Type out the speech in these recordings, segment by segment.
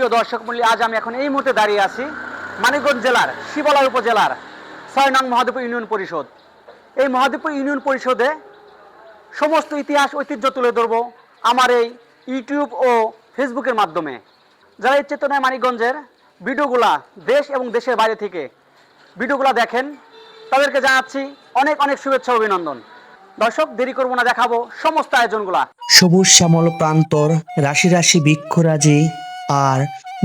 সুপ্রিয় দর্শক মূল্য আজ আমি এখন এই মুহূর্তে দাঁড়িয়ে আছি মানিকগঞ্জ জেলার শিবলা উপজেলার ছয় নং মহাদেবপুর ইউনিয়ন পরিষদ। এই মহাদেবপুর ইউনিয়ন পরিষদে সমস্ত ইতিহাস, ঐতিহ্য তুলে ধরবো আমার এই ইউটিউব ও ফেসবুকের মাধ্যমে। যারা এই চেতনায় মানিকগঞ্জের ভিডিওগুলা দেশ এবং দেশের বাইরে থেকে ভিডিওগুলা দেখেন, তাদেরকে জানাচ্ছি অনেক অনেক শুভেচ্ছা অভিনন্দন। দর্শক, দেরি করব না, দেখাবো সমস্ত আয়োজনগুলা। সবুজ শ্যামল প্রান্তর, রাশি রাশি বৃক্ষরাজি আর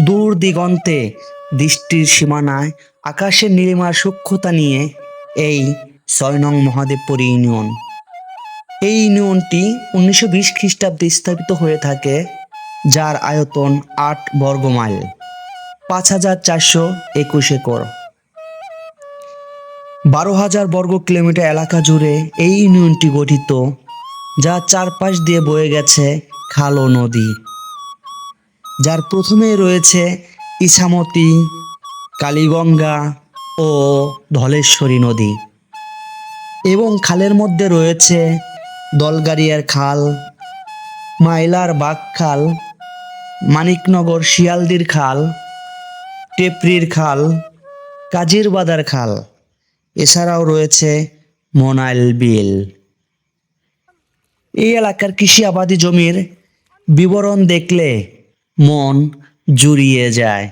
দূর দিগন্তে দৃষ্টির সীমানায় আকাশের নীলিমার সূক্ষ্মতা নিয়ে এই ছয় নং মহাদেবপুর ইউনিয়ন। এই ইউনিয়নটি উনিশশো বিশ খ্রিস্টাব্দে স্থাপিত হয়ে থাকে, যার আয়তন আট বর্গমাইল, পাঁচ হাজার চারশো একুশ একর। বারো হাজার বর্গ কিলোমিটার এলাকা জুড়ে এই ইউনিয়নটি গঠিত যা চারপাশ দিয়ে বয়ে গেছে খাল নদী। যার প্রথমে রয়েছে ইছামতি, কালীগঙ্গা ও ধলেশ্বরী নদী। এবং খালের মধ্যে রয়েছে দলগাড়িয়ার খাল, মাইলার বাগ খাল, মানিকনগর শিয়ালদির খাল, টেপরির খাল, কাজিরবাদার খাল। এছাড়াও রয়েছে মোনাইল বিল। এই এলাকার কৃষি আবাদি জমির বিবরণ দেখলে মন জুড়িয়ে যায়।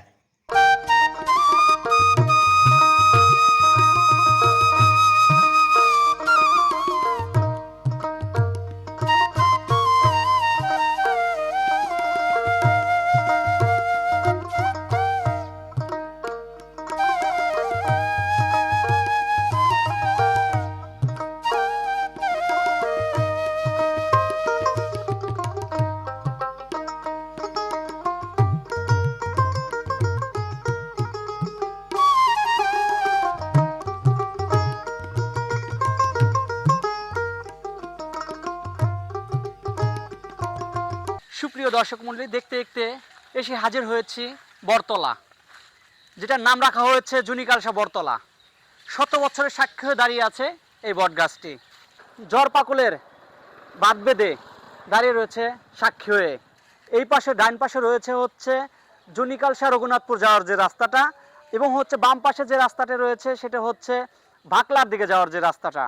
সুপ্রিয় দর্শক মণ্ডলী দেখতে দেখতে এসে হাজির হয়েছি বরতলা, যেটার নাম রাখা হয়েছে জুনিকালসা বরতলা। শত বছরের সাক্ষী হয়ে দাঁড়িয়ে আছে এই বটগাছটি। জরপাকুলের বাদ বেঁধে দাঁড়িয়ে রয়েছে সাক্ষী হয়ে। এই পাশে ডাইন পাশে রয়েছে হচ্ছে জুনিকালসা রঘুনাথপুর যাওয়ার যে রাস্তাটা এবং হচ্ছে বাম পাশে যে রাস্তাটা রয়েছে, সেটা হচ্ছে ভাকলার দিকে যাওয়ার যে রাস্তাটা।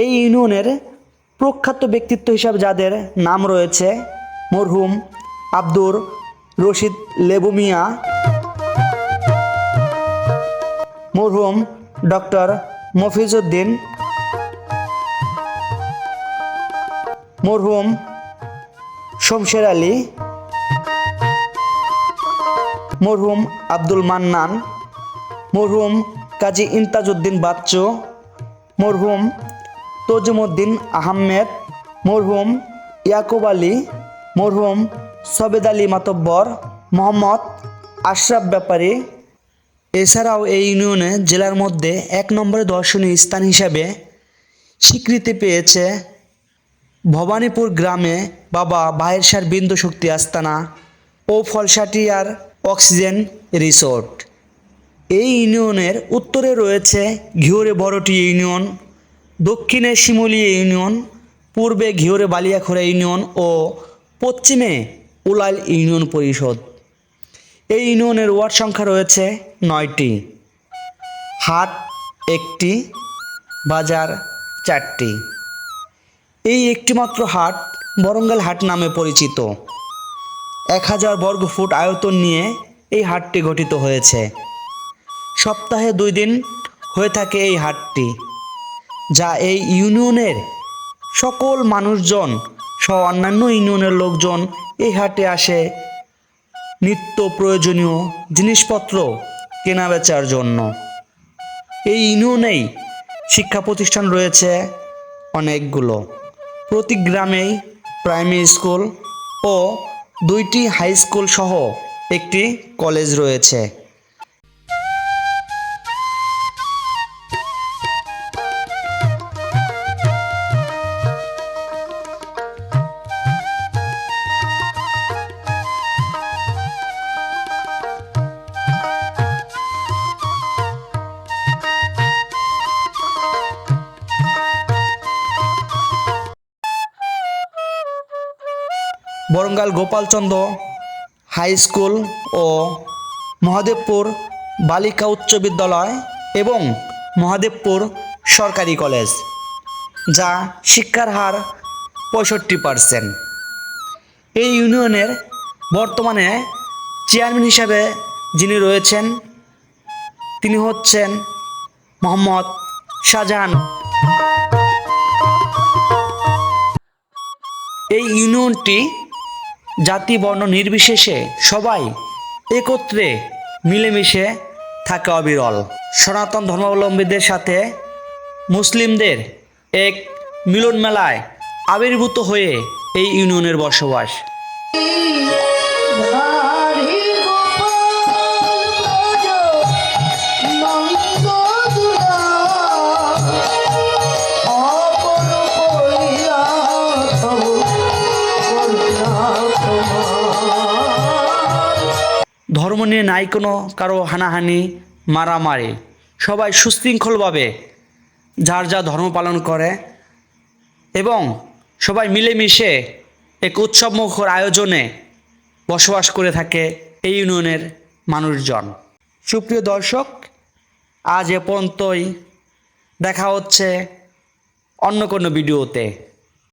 এই ইউনিয়নের প্রখ্যাত ব্যক্তিত্ব হিসাবে যাদের নাম রয়েছে মরহুম আব্দুর রশিদ লেবু মিয়া, মরহুম ডক্টর মফিজউদ্দিন মরহুম শমশের আলী, মরহুম আব্দুল মান্নান, মরহুম কাজী ইন্তাজউদ্দিন বাচ্চু, মরহুম তজুমুদ্দিন আহমেদ, মরহুম ইয়াকুব আলী, মরহুম সবেদ আলী মাতব্বর, মোহাম্মদ আশরাফ ব্যাপারী। এছাড়াও এই ইউনিয়নে জেলার মধ্যে এক নম্বরে দর্শনীয় স্থান হিসাবে স্বীকৃতি পেয়েছে ভবানীপুর গ্রামে বাবা বাহেরসার বিন্দু শক্তি আস্তানা ও ফলসাটিয়ার অক্সিজেন রিসোর্ট। এই ইউনিয়নের উত্তরে রয়েছে ঘিওরে বড়টি ইউনিয়ন। দক্ষিণে শিমুলিয়া ইউনিয়ন, পূর্বে ঘিওরে বালিয়াখোরা ইউনিয়ন ও পশ্চিমে উলাইল ইউনিয়ন পরিষদ। এই ইউনিয়নের ওয়ার্ড সংখ্যা রয়েছে নয়টি। হাট একটি, বাজার চারটি। এই একটিমাত্র হাট বরঙ্গাল হাট নামে পরিচিত। এক হাজার বর্গ ফুট আয়তন নিয়ে এই হাটটি গঠিত হয়েছে। সপ্তাহে দুই দিন হয়ে থাকে এই হাটটি। যা এই ইউনিয়নের সকল মানুষজন সহ অন্যান্য ইউনিয়নের লোকজন এই হাটে আসে। নিত্য প্রয়োজনীয় জিনিসপত্র কেনা বেচার জন্য। এই ইউনিয়নেই শিক্ষা প্রতিষ্ঠান রয়েছে অনেকগুলো। প্রতি গ্রামেই প্রাইমারি স্কুল ও দুইটি হাই স্কুল সহ একটি কলেজ রয়েছে। বরঙ্গাল গোপালচন্দ্র হাই স্কুল ও মহাদেবপুর বালিকা উচ্চ বিদ্যালয় এবং মহাদেবপুর সরকারি কলেজ, যা শিক্ষার হার পঁয়ষট্টি পারসেন্ট। এই ইউনিয়নের বর্তমানে চেয়ারম্যান হিসাবে যিনি রয়েছেন, তিনি হচ্ছেন মোহাম্মদ শাহজাহান। এই ইউনিয়নটি জাতি, বর্ণ নির্বিশেষে সবাই একত্রে মিলেমিশে থাকে অবিরল। সনাতন ধর্মাবলম্বীদের সাথে মুসলিমদের এক মিলন মেলায় আবির্ভূত হয়ে এই ইউনিয়নের বসবাস। ধর্ম নিয়ে নাই কোনো কারও হানাহানি, মারামারি। সবাই সুশৃঙ্খলভাবে যার যা ধর্ম পালন করে এবং সবাই মিলেমিশে এক উৎসবমুখর আয়োজনে বসবাস করে থাকে এই ইউনিয়নের মানুষজন। সুপ্রিয় দর্শক, আজ এ পর্যন্তই। দেখা হচ্ছে অন্য কোনো ভিডিওতে।